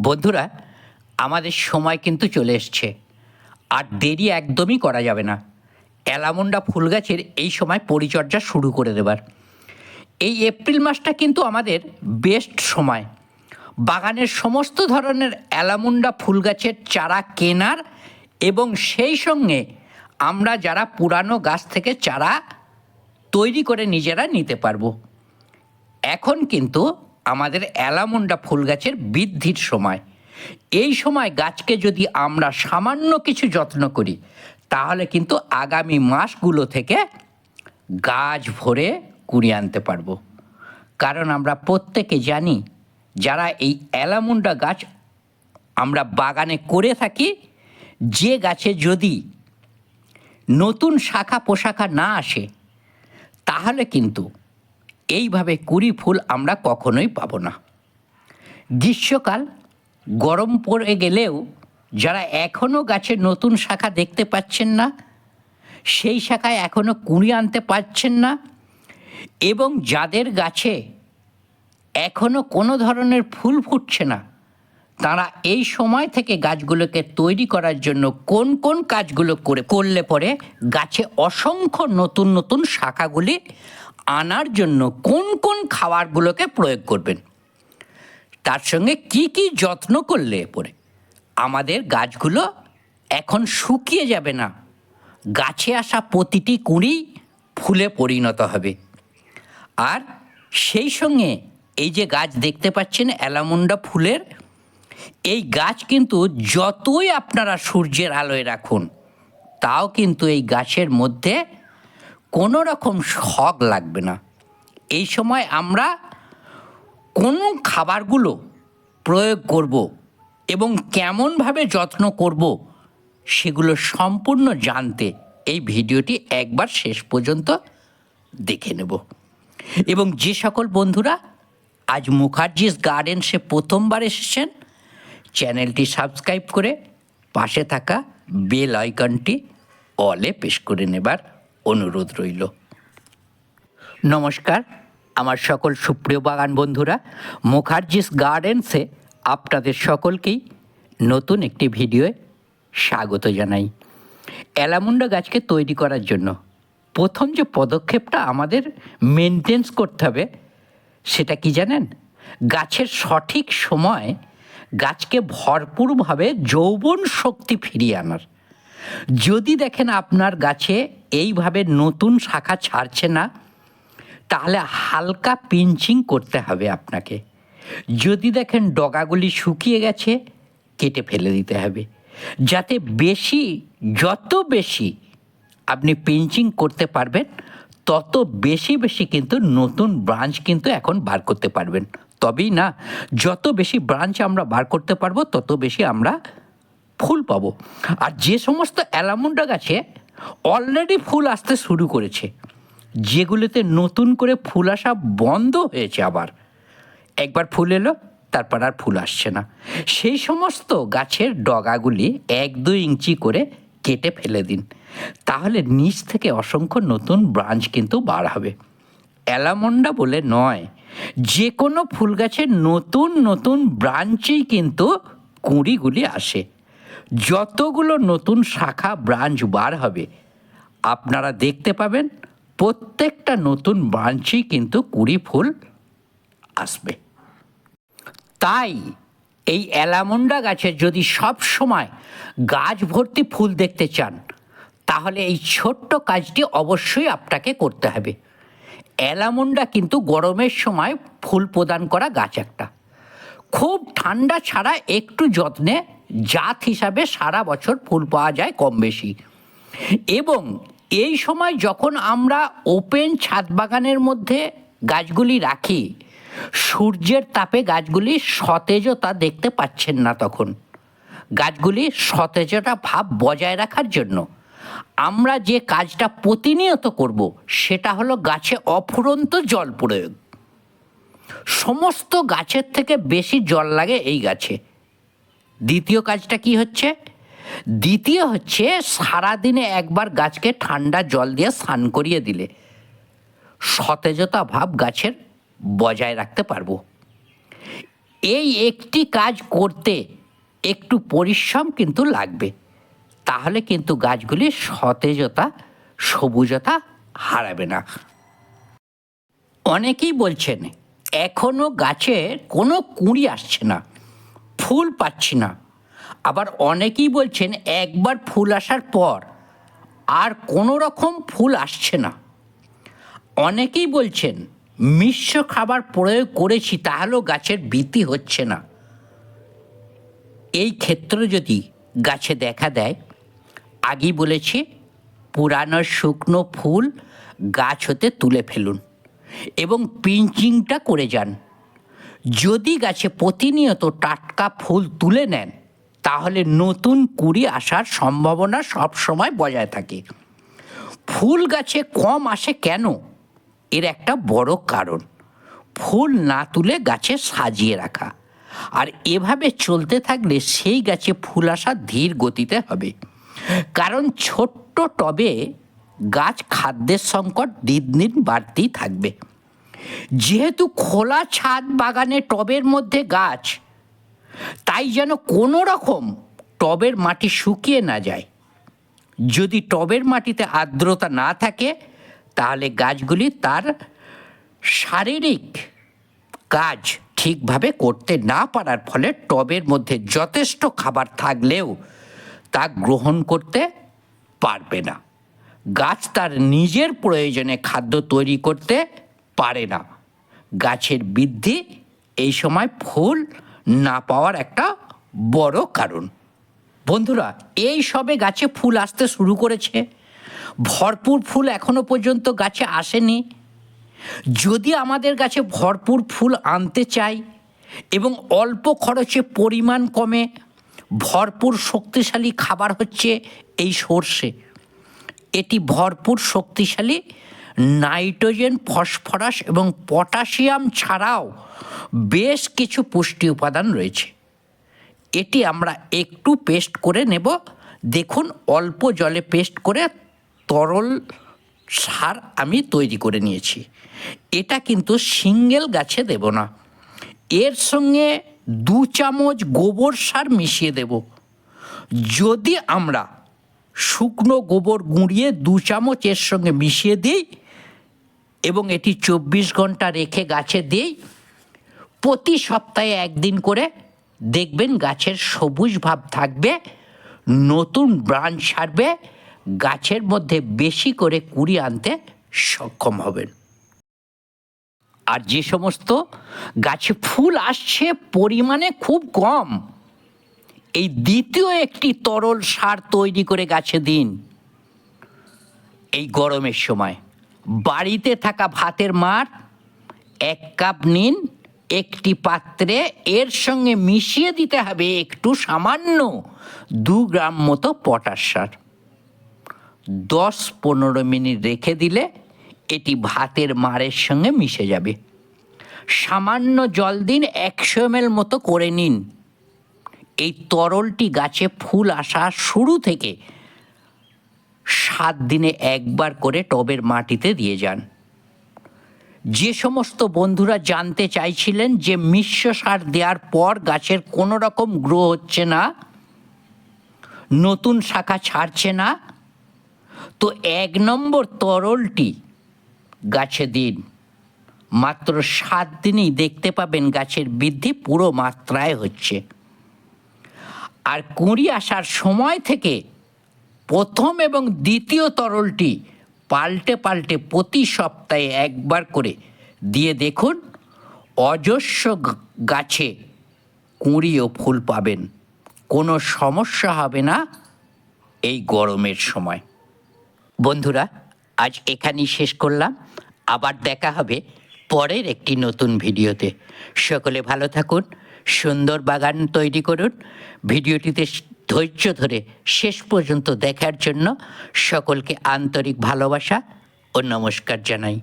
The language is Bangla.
বন্ধুরা, আমাদের সময় কিন্তু চলে এসছে। আর দেরি একদমই করা যাবে না। অ্যালামন্ডা ফুল গাছের এই সময় পরিচর্যা শুরু করে দেবার। এই এপ্রিল মাসটা কিন্তু আমাদের বেস্ট সময়। বাগানের সমস্ত ধরনের অ্যালামুন্ডা ফুল গাছের চারা কেনার এবং সেই সঙ্গে আমরা যারা পুরানো গাছ থেকে চারা তৈরি করে নিজেরা নিতে পারব। এখন কিন্তু আমাদের অ্যালামন্ডা ফুল গাছের বৃদ্ধির সময়। এই সময় গাছকে যদি আমরা সামান্য কিছু যত্ন করি, তাহলে কিন্তু আগামী মাসগুলো থেকে গাছ ভরে কুড়িয়ে আনতে পারব। কারণ আমরা প্রত্যেকে জানি, যারা এই অ্যালামুন্ডা গাছ আমরা বাগানে করে থাকি, যে গাছে যদি নতুন শাখা পোশাখা না আসে, তাহলে কিন্তু এইভাবে কুড়ি ফুল আমরা কখনোই পাবো না। গ্রীষ্মকাল গরম পড়ে গেলেও যারা এখনও গাছে নতুন শাখা দেখতে পাচ্ছেন না, সেই শাখায় এখনও কুড়ি আনতে পারছেন না এবং যাদের গাছে এখনও কোনো ধরনের ফুল ফুটছে না, তারা এই সময় থেকে গাছগুলোকে তৈরি করার জন্য কোন কোন কাজগুলো করে করলে পরে গাছে অসংখ্য নতুন নতুন শাখাগুলি আনার জন্য কোন কোন খাবারগুলোকে প্রয়োগ করবেন? তার সঙ্গে কি কি যত্ন করলে পরে? আমাদের গাছগুলো এখন শুকিয়ে যাবে না। গাছে আসা প্রতিটি কুঁড়ি ফুলে পরিণত হবে। আর সেই সঙ্গে এই যে গাছ দেখতে পাচ্ছেন অ্যালামুন্ডা ফুলের, এই গাছ কিন্তু যতই আপনারা সূর্যের আলোয় রাখুন, তাও কিন্তু এই গাছের মধ্যে কোনো রকম শখ লাগবে না। এই সময় আমরা কোন খাবারগুলো প্রয়োগ করব এবং কেমনভাবে যত্ন করব সেগুলো সম্পূর্ণ জানতে এই ভিডিওটি একবার শেষ পর্যন্ত দেখে নেব। এবং যে সকল বন্ধুরা, আজ মুখার্জিস গার্ডেন্সে প্রথমবার এসেছেন, চ্যানেলটি সাবস্ক্রাইব করে পাশে থাকা বেল আইকনটি অলে পেশ করে নেবার অনুরোধ রইল। নমস্কার, আমার সকল সুপ্রিয় বাগান বন্ধুরা, মুখার্জিস গার্ডেন্সে আপনাদের সকলকেই নতুন একটি ভিডিওয়ে স্বাগত জানাই। অ্যালামুন্ডা গাছকে তৈরি করার জন্য প্রথম যে পদক্ষেপটা আমাদের মেনটেন্স করতে হবে, সেটা কি জানেন? গাছের সঠিক সময় গাছকে ভরপুরভাবে যৌবন শক্তি ফিরিয়ে আনার। যদি দেখেন আপনার গাছে এইভাবে নতুন শাখা ছাড়ছে না, তাহলে হালকা পিঞ্চিং করতে হবে আপনাকে। যদি দেখেন ডগাগুলি শুকিয়ে গেছে, কেটে ফেলে দিতে হবে। যাতে বেশি, যত বেশি আপনি পিঞ্চিং করতে পারবেন, তত বেশি বেশি কিন্তু নতুন ব্রাঞ্চ কিন্তু এখন বার করতে পারবেন। তবেই না, যত বেশি ব্রাঞ্চ আমরা বার করতে পারব, তত বেশি আমরা ফুল পাবো। আর যে সমস্ত অ্যালামুন্ডা গাছে অলরেডি ফুল আসতে শুরু করেছে। যেগুলোতে নতুন করে ফুল আসা বন্ধ হয়েছে আবার। একবার ফুল এলো, তারপর আর ফুল আসছে না। সেই সমস্ত গাছের ডগাগুলি এক দুই ইঞ্চি করে কেটে ফেলে দিন। তাহলে নিচ থেকে অসংখ্য নতুন ব্রাঞ্চ কিন্তু বার হবে। অ্যালামন্ডা বলে নয়, যে কোনো ফুল গাছের নতুন নতুন ব্রাঞ্চেই কিন্তু কুঁড়িগুলি আসে। যতগুলো নতুন শাখা ব্রাঞ্চ বার হবে, আপনারা দেখতে পাবেন প্রত্যেকটা নতুন ব্রাঞ্চই কিন্তু কুড়ি ফুল আসবে। তাই এই অ্যালামন্ডা গাছের যদি সব সময় গাছ ভর্তি ফুল দেখতে চান, তাহলে এই ছোট্ট কাজটি অবশ্যই আপনাকে করতে হবে। অ্যালামন্ডা কিন্তু গরমের সময় ফুল প্রদান করা গাছ একটা। খুব ঠান্ডা ছাড়া একটু যত্নে জাত হিসাবে সারা বছর ফুল পাওয়া যায় কম বেশি। এবং এই সময় যখন আমরা ওপেন ছাদ বাগানের মধ্যে গাছগুলি রাখি, সূর্যের তাপে গাছগুলি সতেজতা দেখতে পাচ্ছেন না তখন। গাছগুলি সতেজতা ভাব বজায় রাখার জন্য আমরা যে কাজটা প্রতিনিয়ত করব, সেটা হলো গাছে অফুরন্ত জল প্রয়োগ। সমস্ত গাছের থেকে বেশি জল লাগে এই গাছে। দ্বিতীয় কাজটা কি হচ্ছে? দ্বিতীয় হচ্ছে সারাদিনে একবার গাছকে ঠান্ডা জল দিয়ে স্নান করিয়ে দিলে। সতেজতা ভাব গাছের বজায় রাখতে পারব। এই একটি কাজ করতে একটু পরিশ্রম কিন্তু লাগবে। তাহলে কিন্তু গাছগুলি সতেজতা, সবুজতা হারাবে না। অনেকেই বলছেন এখনও গাছে কোনো কুঁড়ি আসছে না। ফুল পাচ্ছি না। আবার অনেকেই বলছেন একবার ফুল আসার পর আর কোনো রকম ফুল আসছে না। অনেকেই বলছেন মিশ্র খাবার প্রয়োগ করেছি, তাহলেও গাছের বৃদ্ধি হচ্ছে না। এই ক্ষেত্রে যদি গাছে দেখা দেয়, আগেই বলেছি পুরানো শুকনো ফুল গাছ হতে তুলে ফেলুন এবং পিঞ্চিংটা করে যান। যদি গাছে প্রতিনিয়ত টাটকা ফুল তুলে নেন, তাহলে নতুন কুড়ি আসার সম্ভাবনা সবসময় বজায় থাকে। ফুল গাছে কম আসে কেন? এর একটা বড় কারণ। ফুল না তুলে গাছে সাজিয়ে রাখা। আর এভাবে চলতে থাকলে সেই গাছে ফুল আসা ধীর গতিতে হবে। কারণ ছোট্ট টবে গাছ খাদ্যের সংকট দিন দিন বাড়তেই থাকবে। যেহেতু খোলা ছাদ বাগানে টবের মধ্যে গাছ, তাই যেন কোনো রকম টবের মাটি শুকিয়ে না যায়। যদি টবের মাটিতে আর্দ্রতা না থাকে, তাহলে গাছগুলি তার শারীরিক কাজ ঠিকভাবে করতে না পারার ফলে টবের মধ্যে যথেষ্ট খাবার থাকলেও তা গ্রহণ করতে পারবে না। গাছ তার নিজের প্রয়োজনে খাদ্য তৈরি করতে পারে না। গাছের বৃদ্ধি এই সময় ফুল না পাওয়ার একটা বড় কারণ। বন্ধুরা, এই সবে গাছে ফুল আসতে শুরু করেছে। ভরপুর ফুল এখনও পর্যন্ত গাছে আসেনি। যদি আমাদের গাছে ভরপুর ফুল আনতে চাই এবং অল্প খরচে পরিমাণ কমে ভরপুর শক্তিশালী খাবার হচ্ছে এই সর্ষে। এটি ভরপুর শক্তিশালী নাইট্রোজেন, ফসফরাস এবং পটাশিয়াম ছাড়াও বেশ কিছু পুষ্টি উপাদান রয়েছে। এটি আমরা একটু পেস্ট করে নেব। দেখুন, অল্প জলে পেস্ট করে তরল সার আমি তৈরি করে নিয়েছি। এটা কিন্তু সিঙ্গেল গাছে দেব না। এর সঙ্গে দু চামচ গোবর সার মিশিয়ে দেব। যদি আমরা শুকনো গোবর গুঁড়িয়ে দু চামচ এর সঙ্গে মিশিয়ে দিই এবং এটি চব্বিশ ঘণ্টা রেখে গাছে দিই। প্রতি সপ্তাহে একদিন করে দেখবেন গাছের সবুজ ভাব থাকবে, নতুন ব্রাঞ্চ ছাড়বে, গাছের মধ্যে বেশি করে কুড়ি আনতে সক্ষম হবেন। আর যে সমস্ত গাছে ফুল আসছে, পরিমাণে খুব কম। এই দ্বিতীয় একটি তরল সার তৈরি করে গাছে দিন। এই গরমের সময়। বাড়িতে থাকা ভাতের মার এক কাপ নিন, একটি পাত্রে, এর সঙ্গে মিশিয়ে দিতে হবে একটু সামান্য দু গ্রাম মতো পটাশ সার। দশ পনেরো মিনিট রেখে দিলে এটি ভাতের মারের সঙ্গে মিশে যাবে। সামান্য জল দিন একশো এম মতো করে নিন। এই তরলটি গাছে ফুল আসা শুরু থেকে সাত দিনে একবার করে টবের মাটিতে দিয়ে যান। যে সমস্ত বন্ধুরা জানতে চাইছিলেন যে মিশ্র সার দেওয়ার পর গাছের কোনো রকম গ্রো হচ্ছে না, নতুন শাখা ছাড়ছে না, তো এক নম্বর তরলটি গাছে দিন। মাত্র সাত দিনেই দেখতে পাবেন গাছের বৃদ্ধি পুরো মাত্রায় হচ্ছে। আর কুঁড়ি আসার সময় থেকে প্রথম এবং দ্বিতীয় তরলটি পাল্টে পাল্টে প্রতি সপ্তাহে একবার করে দিয়ে দেখুন, অজস্র গাছে কুঁড়ি ও ফুল পাবেন। কোনো সমস্যা হবে না এই গরমের সময়। বন্ধুরা, আজ এখানেই শেষ করলাম। আবার দেখা হবে পরের একটি নতুন ভিডিওতে। সকলে ভালো থাকুন, সুন্দর বাগান তৈরি করুন। ভিডিওটিতে ধৈর্য ধরে শেষ পর্যন্ত দেখার জন্য সকলকে আন্তরিক ভালোবাসা ও নমস্কার জানাই।